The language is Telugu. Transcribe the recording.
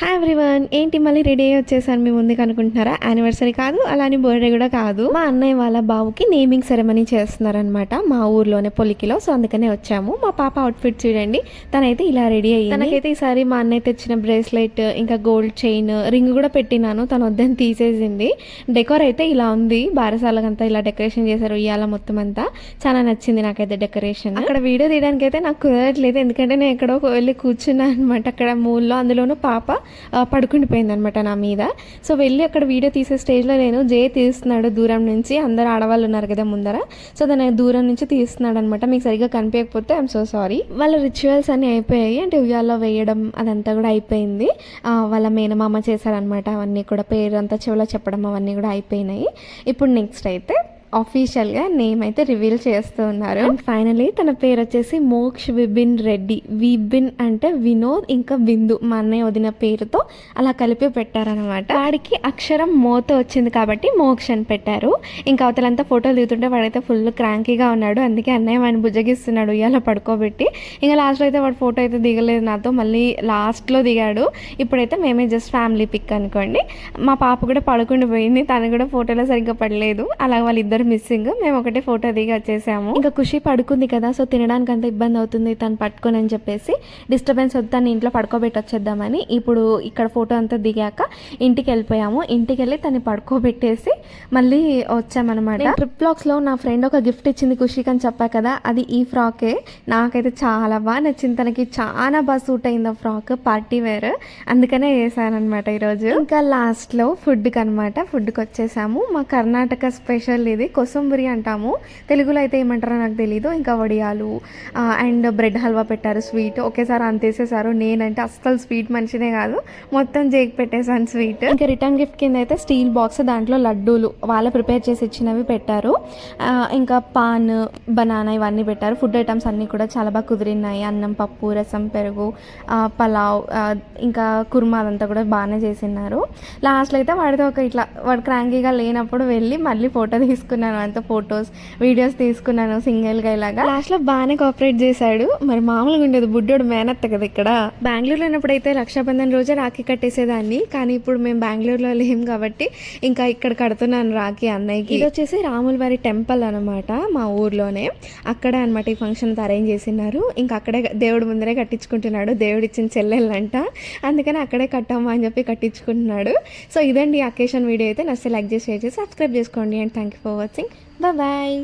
హాయ్ ఎవ్రీవన్ ఏంటి మళ్ళీ రెడీ అయ్యి వచ్చేసాను మీ ముందుకు అనుకుంటున్నారా? యానివర్సరీ కాదు అలానే బర్త్డే కూడా కాదు. మా అన్నయ్య వాళ్ళ బాబుకి నేమింగ్ సెరమనీ చేస్తున్నారనమాట మా ఊర్లోనే పొలికిలో సో అందుకనే వచ్చాము. మా పాప అవుట్ఫిట్ చూడండి. తనైతే ఇలా రెడీ అయ్యి తనకైతే ఈసారి మా అన్నయ్య తెచ్చిన బ్రేస్లెట్ ఇంకా గోల్డ్ చైన్ రింగ్ కూడా పెట్టినాను. తను వద్దని తీసేసింది. డెకోర్ అయితే ఇలా ఉంది. బారసాలకంతా ఇలా డెకరేషన్ చేశారు. ఇవాళ మొత్తం అంతా. చాలా నచ్చింది నాకైతే డెకరేషన్ అక్కడ వీడియో తీయడానికి అయితే నాకు కుదరట్లేదు. ఎందుకంటే నేను ఎక్కడో వెళ్ళి కూర్చున్నాను అనమాట అక్కడ మూల్లో అందులోనూ పాప పడుకుండిపోయింది అనమాట నా మీద. సో వెళ్ళి అక్కడ వీడియో తీసే స్టేజ్లో నేను జే తీస్తున్నాడు దూరం నుంచి. అందరు ఆడవాళ్ళు ఉన్నారు కదా ముందర. సో దాని దూరం నుంచి తీస్తున్నాడు అనమాట మీకు సరిగ్గా కనిపించకపోతే ఐఎమ్ సో సారీ వాళ్ళ రిచువల్స్ అన్నీ అయిపోయాయి. అంటే ఉయ్యాల్లో వేయడం అదంతా కూడా అయిపోయింది. వాళ్ళ మేనమామ చేశారనమాట అవన్నీ కూడా పేరు అంతా చెవిలో చెప్పడం అవన్నీ కూడా అయిపోయినాయి. ఇప్పుడు నెక్స్ట్ అయితే అఫీషియల్గా నేమ్ అయితే రివీల్ చేస్తూ ఉన్నారు అండ్ ఫైనలీ తన పేరు వచ్చేసి మోక్ష్ విబిన్ రెడ్డి. విబిన్ అంటే వినోద్ ఇంకా బిందు. మా అన్నయ్య వదిన పేరుతో అలా కలిపి పెట్టారనమాట వాడికి అక్షరం మోత వచ్చింది కాబట్టి మోక్ష్ అని పెట్టారు. ఇంకా అవతలంతా ఫోటోలు దిగుతుంటే వాడైతే ఫుల్ క్రాంకీగా ఉన్నాడు. అందుకే అన్నయ్య వాడిని భుజగిస్తున్నాడు ఇవాళ పడుకోబెట్టి. ఇంకా లాస్ట్లో అయితే వాడు ఫోటో అయితే దిగలేదు నాతో. మళ్ళీ లాస్ట్లో దిగాడు. ఇప్పుడైతే మేమే జస్ట్ ఫ్యామిలీ పిక్ అనుకోండి. మా పాప కూడా పడుకుండి పోయింది తను కూడా ఫోటోలో సరిగ్గా పడలేదు. అలా వాళ్ళిద్దరు మిస్సింగ్ మేము ఒకటే ఫోటో దిగి వచ్చేసాము. ఇంకా ఖుషి పడుకుంది కదా సో తినడానికి అంత ఇబ్బంది అవుతుంది తను పట్టుకొని అని చెప్పేసి. డిస్టర్బెన్స్ వద్దు తను ఇంట్లో పడుకోబెట్టి వచ్చేద్దామని ఇప్పుడు ఇక్కడ ఫోటో అంతా దిగాక ఇంటికి వెళ్ళిపోయాము. ఇంటికి వెళ్ళి తను పడుకోబెట్టేసి మళ్ళీ వచ్చామన్నమాట. ట్రిప్ బ్లాగ్స్లో నా ఫ్రెండ్ ఒక గిఫ్ట్ ఇచ్చింది ఖుషికి అని చెప్పా కదా అది ఈ ఫ్రాకే నాకైతే చాలా బాగా నచ్చింది. తనకి చాలా బాగా సూట్ అయింది ఆ ఫ్రాక్ పార్టీ వేర్ అందుకనే వేసానమాట ఈరోజు. ఇంకా లాస్ట్లో ఫుడ్కి అనమాట ఫుడ్కి వచ్చేసాము. మా కర్ణాటక స్పెషల్ ఇది. కొసంబరి అంటాము. తెలుగులో అయితే ఏమంటారో నాకు తెలీదు. ఇంకా వడియాలు అండ్ బ్రెడ్ హల్వా పెట్టారు స్వీట్. ఒకేసారి అంతేసేసారు నేనంటే అస్సలు స్వీట్ మనిషినే కాదు. మొత్తం జేక్ పెట్టేశాను స్వీట్. ఇంకా రిటర్న్ గిఫ్ట్ కింద అయితే స్టీల్ బాక్స్ దాంట్లో లడ్డూలు. వాళ్ళే ప్రిపేర్ చేసి ఇచ్చినవి పెట్టారు. ఇంకా పాన్ బనానా ఇవన్నీ పెట్టారు. ఫుడ్ ఐటమ్స్ అన్నీ కూడా చాలా బాగా కుదిరినాయి. అన్నం పప్పు రసం పెరుగు పలావ్ ఇంకా కుర్మా అదంతా కూడా బాగానే చేసినారు లాస్ట్లో అయితే వాడితో ఒక ఇట్లా వాడు క్రాంకీగా లేనప్పుడు వెళ్ళి మళ్ళీ ఫోటో తీసుకున్నాను అంత ఫొటోస్ వీడియోస్ తీసుకున్నాను సింగిల్గా ఇలాగా. లాస్ట్లో బాగానే కోఆపరేట్ చేశాడు. మరి మామూలుగా ఉండేది బుడ్డోడు మేనత్త కదా ఇక్కడ. బెంగళూరులో ఉన్నప్పుడైతే రక్షాబంధన్ రోజే రాఖీ కట్టేసేదాన్ని. కానీ ఇప్పుడు మేము బెంగళూరులో లేం కాబట్టి ఇంకా ఇక్కడ కడుతున్నాను రాఖీ అన్నయ్యకి. ఇది వచ్చేసి రాముల వారి టెంపుల్ అనమాట మా ఊర్లోనే. అక్కడే అనమాట ఈ ఫంక్షన్ అరేంజ్ చేసినారు. ఇంకా అక్కడే దేవుడు ముందరే కట్టించుకుంటున్నాడు. దేవుడు ఇచ్చిన చెల్లెళ్ళంట అందుకని అక్కడే కట్టామా అని చెప్పి కట్టించుకుంటున్నాడు. సో ఇదండి అకేషన్ వీడియో అయితే. నచ్చితే లైక్ చేసి షేర్ చేసి సబ్స్క్రైబ్ చేసుకోండి. And thank you for watching Bye bye.